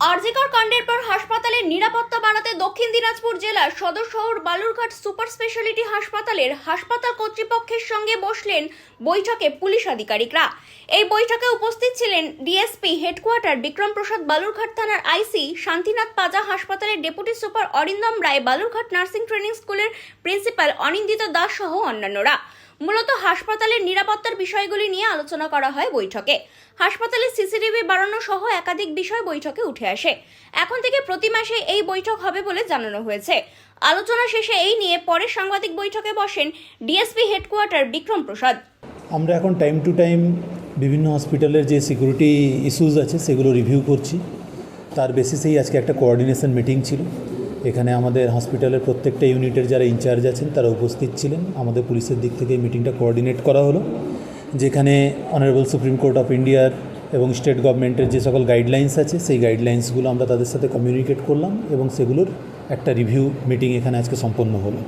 আরজিকর কাণ্ডের পর হাসপাতালের নিরাপত্তা বাড়াতে দক্ষিণ দিনাজপুর জেলার সদর শহর বালুরঘাট সুপার স্পেশালিটি হাসপাতালের হাসপাতাল কর্তৃপক্ষের সঙ্গে বসলেন বৈঠকে পুলিশ আধিকারিকরা। এই বৈঠকে উপস্থিত ছিলেন ডিএসপি হেডকোয়ার্টার বিক্রম প্রসাদ বালুরঘাট থানার আইসি শান্তিনাথ পাজা হাসপাতালের deputy super Arindam Roy Balurghat nursing training স্কুলের প্রিন্সিপাল অনিন্দিত দাস সহ অন্যান্যরা। মূলত হাসপাতালের নিরাপত্তার বিষয়গুলি নিয়ে আলোচনা করা হয় বৈঠকে। হাসপাতালে সিসিটিভি বাড়ানো সহ একাধিক বিষয় বৈঠকে উঠে আসে। এখন থেকে প্রতি মাসে এই বৈঠক হবে বলে জানানো হয়েছে। আলোচনা শেষে এই নিয়ে পরে সাংবাদিক বৈঠকে বসেন ডিএসপি হেডকোয়ার্টার বিক্রম প্রসাদ। আমরা এখন টাইম টু টাইম বিভিন্ন হসপিটালের যে সিকিউরিটি ইস্যুস আছে সেগুলো রিভিউ করছি। তার বেসিসেই আজকে একটা কোঅর্ডিনেশন মিটিং ছিল। এখানে আমাদের হসপিটালের প্রত্যেকটা ইউনিটের যারা ইনচার্জ আছেন, তারা উপস্থিত ছিলেন। আমাদের পুলিশের দিক থেকে মিটিংটা কোঅর্ডিনেট করা হলো, যেখানে অনারেবল সুপ্রিম কোর্ট অফ ইন্ডিয়ার এবং স্টেট গভর্নমেন্টের যে সকল গাইডলাইন্স আছে, সেই গাইডলাইন্সগুলো আমরা তাদের সাথে কমিউনিকেট করলাম এবং সেগুলোর একটা রিভিউ মিটিং এখানে আজকে সম্পন্ন হলো।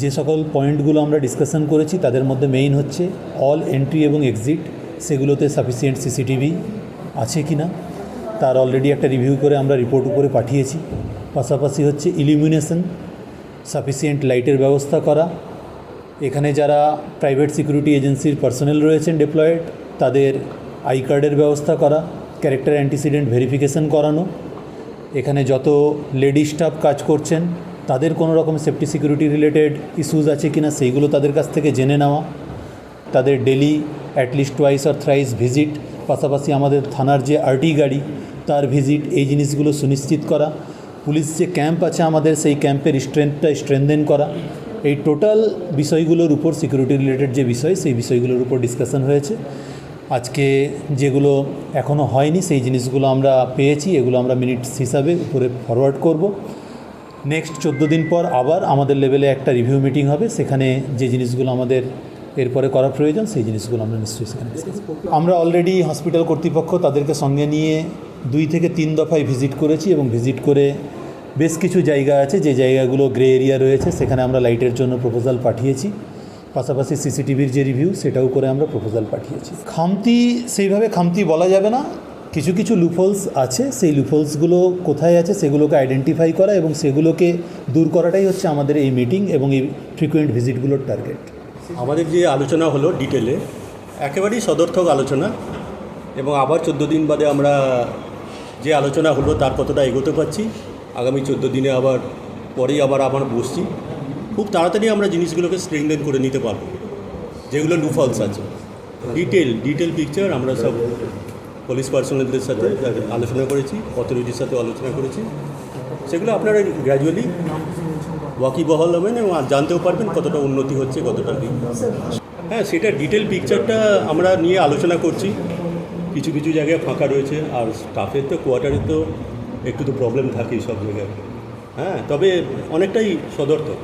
যে সকল পয়েন্টগুলো আমরা ডিসকাশন করেছি, তাদের মধ্যে মেইন হচ্ছে অল এন্ট্রি এবং এক্সিট সেগুলোতে সাফিসিয়েন্ট সিসিটিভি আছে কি না তার অলরেডি একটা রিভিউ করে আমরা রিপোর্ট উপরে পাঠিয়েছি। পাশাপাশি হচ্ছে ইলিমিনেশন সাফিসিয়েন্ট লাইটের ব্যবস্থা করা। এখানে যারা প্রাইভেট সিকিউরিটি এজেন্সির পার্সোনেল রয়েছেন ডিপ্লয়েড তাদের আই কার্ডের ব্যবস্থা করা ক্যারেক্টার অ্যান্টিসিডেন্ট ভেরিফিকেশন করানো। এখানে যত লেডি স্টাফ কাজ করছেন, তাদের কোনো রকম সেফটি সিকিউরিটি রিলেটেড ইস্যুস আছে কি না সেইগুলো তাদের কাছ থেকে জেনে নেওয়া। তাদের ডেলি অ্যাটলিস্ট টুয়াইস আর থ্রাইস ভিজিট পাশাপাশি আমাদের থানার যে আরটি গাড়ি, তার ভিজিট এই জিনিসগুলো সুনিশ্চিত করা। পুলিশ যে ক্যাম্প আছে আমাদের, সেই ক্যাম্পের স্ট্রেংথটা স্ট্রেনদেন করা। এই টোটাল বিষয়গুলোর উপর সিকিউরিটি রিলেটেড যে বিষয়, সেই বিষয়গুলোর উপর ডিসকাশন হয়েছে। আজকে যেগুলো এখনও হয়নি, সেই জিনিসগুলো আমরা পেয়েছি, এগুলো আমরা মিনিটস হিসাবে উপরে ফরওয়ার্ড করব। নেক্সট চোদ্দ দিন পর আবার আমাদের লেভেলে একটা রিভিউ মিটিং হবে, সেখানে যে জিনিসগুলো আমাদের এরপরে করা প্রয়োজন, সেই জিনিসগুলো আমরা নিশ্চয়ই সেখানে আমরা অলরেডি হসপিটাল কর্তৃপক্ষ তাদেরকে সঙ্গে নিয়ে দুই থেকে তিন দফায় ভিজিট করেছি এবং ভিজিট করে বেশ কিছু জায়গা আছে, যে জায়গাগুলো গ্রে এরিয়া রয়েছে, সেখানে আমরা লাইটের জন্য প্রপোজাল পাঠিয়েছি। পাশাপাশি সিসিটিভির যে রিভিউ সেটাও করে আমরা প্রপোজাল পাঠিয়েছি। খামতি, সেইভাবে খামতি বলা যাবে না। কিছু কিছু লুফলস আছে, সেই লুফলসগুলো কোথায় আছে, সেগুলোকে আইডেন্টিফাই করা এবং সেগুলোকে দূর করাটাই হচ্ছে আমাদের এই মিটিং এবং এই ফ্রিকুয়েন্ট ভিজিটগুলোর টার্গেট আমাদের যে আলোচনা হলো ডিটেলে একেবারেই সদর্থক আলোচনা এবং আবার চোদ্দ দিন বাদে আমরা যে আলোচনা হলো, তার কতটা এগোতে পারছি আগামী চোদ্দ দিনে আবার, পরেই আবার আবার বসছি। খুব তাড়াতাড়ি আমরা জিনিসগুলোকে স্ট্রেংথেন করে নিতে পারব। যেগুলো লুফলস আছে। ডিটেল ডিটেল পিকচার আমরা সব পুলিশ পার্সোনালদের সাথে আলোচনা করেছি অথরিটির সাথে আলোচনা করেছি। সেগুলো আপনারা গ্র্যাজুয়ালি ওয়াকিবহল হবেন এবং জানতেও পারবেন কতটা উন্নতি হচ্ছে, কতটা কি হ্যাঁ সেটা ডিটেল পিকচারটা আমরা নিয়ে আলোচনা করছি। কিছু কিছু জায়গায় ফাঁকা রয়েছে, আর স্টাফের তো কোয়ার্টারে তো একটু তো প্রবলেম থাকে সব জায়গায়। হ্যাঁ তবে অনেকটাই সদর্থক।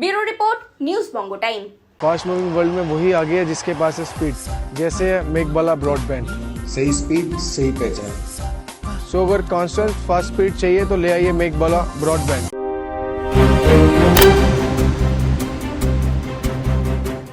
ब्यूरो रिपोर्ट न्यूज़ बंगो टाइम फास्ट मूविंग वर्ल्ड में वही आगे है जिसके पास है स्पीड जैसे मेक बाला ब्रॉडबैंड सही स्पीड सही पहचान। सो अगर कॉन्स्टेंट फास्ट स्पीड चाहिए तो ले आइए मेक बाला ब्रॉडबैंड